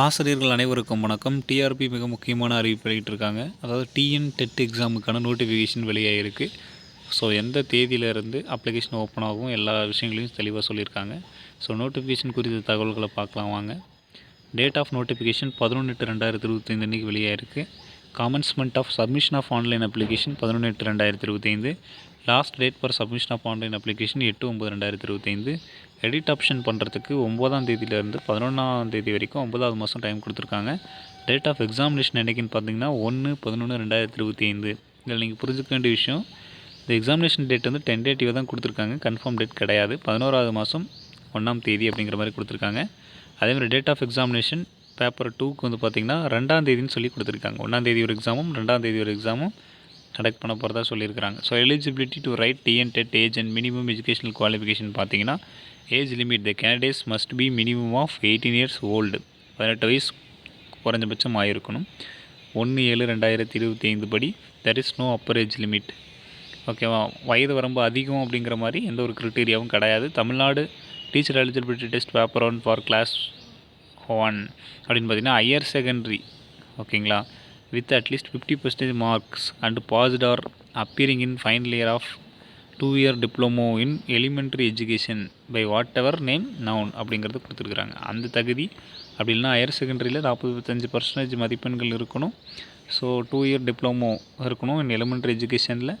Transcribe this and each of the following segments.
ஆசிரியர்கள் அனைவருக்கும் வணக்கம். டிஆர்பி மிக முக்கியமான அறிவிப்பு வெளியிட்டிருக்காங்க. அதாவது டிஎன் டெட் எக்ஸாமுக்கான நோட்டிஃபிகேஷன் வெளியாகிருக்கு ஸோ எந்த தேதியிலேருந்து அப்ளிகேஷன் ஓப்பன் ஆகும் எல்லா விஷயங்களையும் தெளிவாக சொல்லியிருக்காங்க. ஸோ நோட்டிஃபிகேஷன் குறித்த தகவல்களை பார்க்கலாம் வாங்க. டேட் ஆஃப் நோட்டிஃபிகேஷன் பதினொன்று எட்டு ரெண்டாயிரத்தி இருபத்தைந்து அன்றைக்கி வெளியாகிருக்கு commencement of submission of online application பதினொன்று எட்டு ரெண்டாயிரத்தி இருபத்தைந்து. Last date for submission of online application எட்டு ஒம்பது ரெண்டாயிரத்தி இருபத்தைந்து. எடிட் ஆப்ஷன் பண்ணுறதுக்கு ஒம்பதாம் தேதியிலேருந்து பதினொன்றாம் தேதி வரைக்கும் ஒம்பதாவது மாதம் டைம் கொடுத்துருக்காங்க. டேட் ஆஃப் எக்ஸாமினேஷன் என்றைக்குன்னு பார்த்தீங்கன்னா ஒன்று பதினொன்று ரெண்டாயிரத்தி இருபத்தி ஐந்து இதில் நீங்கள் புரிஞ்சுக்க வேண்டிய விஷயம் இந்த எக்ஸாமினேஷன் டேட் வந்து டென்டேட்டிவாக தான் கொடுத்துருக்காங்க. கன்ஃபார்ம் டேட் கிடையாது. பதினோராவது மாதம் ஒன்றாம் தேதி அப்படிங்கிற மாதிரி கொடுத்துருக்காங்க. அதேமாதிரி டேட் ஆஃப் எக்ஸாமினேஷன் பேப்பர் டூக்கு வந்து பார்த்திங்கன்னா ரெண்டாம் தேதின்னு சொல்லி கொடுத்துருக்காங்க. ஒன்றாம் தேதி ஒரு எக்ஸாமும் ரெண்டாம் தேதி ஒரு எக்ஸாமும் கண்டக்ட் பண்ண போகிறதா சொல்லியிருக்காங்க so eligibility to write TN TET age and minimum educational qualification பார்த்தீங்கன்னா age limit the candidates must be minimum of eighteen years old பதினெட்டு வயசு குறைஞ்சபட்சம் ஆயிருக்கணும். ஒன்று ஏழு ரெண்டாயிரத்தி இருபத்தி ஐந்து படி there is no upper age limit ஓகேவா வயது வரம்பு அதிகம் அப்படிங்கிற மாதிரி எந்த ஒரு க்ரிட்டீரியாவும் கிடையாது. Tamil Nadu teacher eligibility test paper one for class one அப்படின்னு பார்த்தீங்கன்னா ஹையர் செகண்டரி ஓகேங்களா with at least fifty percentage marks and passed or appearing in final year of two year diploma in elementary education by whatever name known அப்படிங்கிறது கொடுத்துருக்குறாங்க. அந்த தகுதி அப்படி இல்லைனா higher செகண்டரியில் நாற்பது பத்தஞ்சு பர்சன்டேஜ் மதிப்பெண்கள் இருக்கணும். ஸோ டூ இயர் டிப்ளமோ இருக்கணும் in elementary எஜுகேஷனில்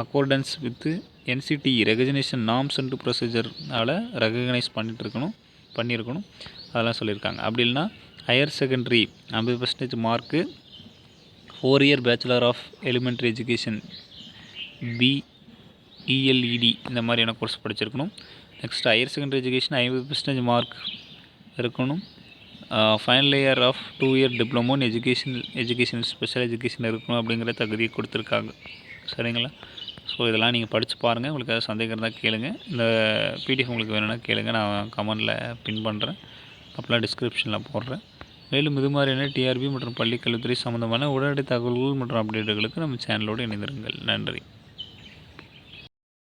accordance with NCT recognition norms and ப்ரொசீஜர்னால் recognise பண்ணிகிட்டு இருக்கணும். பண்ணியிருக்கணும். அதெல்லாம் சொல்லியிருக்காங்க. அப்படி இல்லைனா ஹையர் செகண்டரி ஐம்பது percentage mark four year bachelor of elementary education B El Ed இந்த மாதிரியான கோர்ஸ் படிச்சிருக்கணும். நெக்ஸ்ட் ஹையர் செகண்டரி எஜுகேஷன் ஐம்பது பர்சன்டேஜ் மார்க் இருக்கணும். Final year of two year diploma in education education special education இருக்கணும் அப்படிங்கிற தகுதியை கொடுத்துருக்காங்க. சரிங்களா? ஸோ இதெல்லாம் நீங்கள் படித்து பாருங்கள் உங்களுக்கு ஏதாவது சந்தேகம் இருந்தால் கேளுங்கள் இந்த பிடிஎஃப் உங்களுக்கு வேணும்னா கேளுங்கள் நான் கமெண்டில் பின் பண்ணுறேன் அப்போலாம் டிஸ்கிரிப்ஷனில் போடுறேன். மேலும் இது மாதிரியான டிஆர்பி மற்றும் பள்ளிக்கல்வித்துறை சம்மந்தமான உடனடி தகவல்கள் மற்றும் அப்டேட்டுகளுக்கு நம்ம சேனலோடு இணைந்திருங்கள். நன்றி.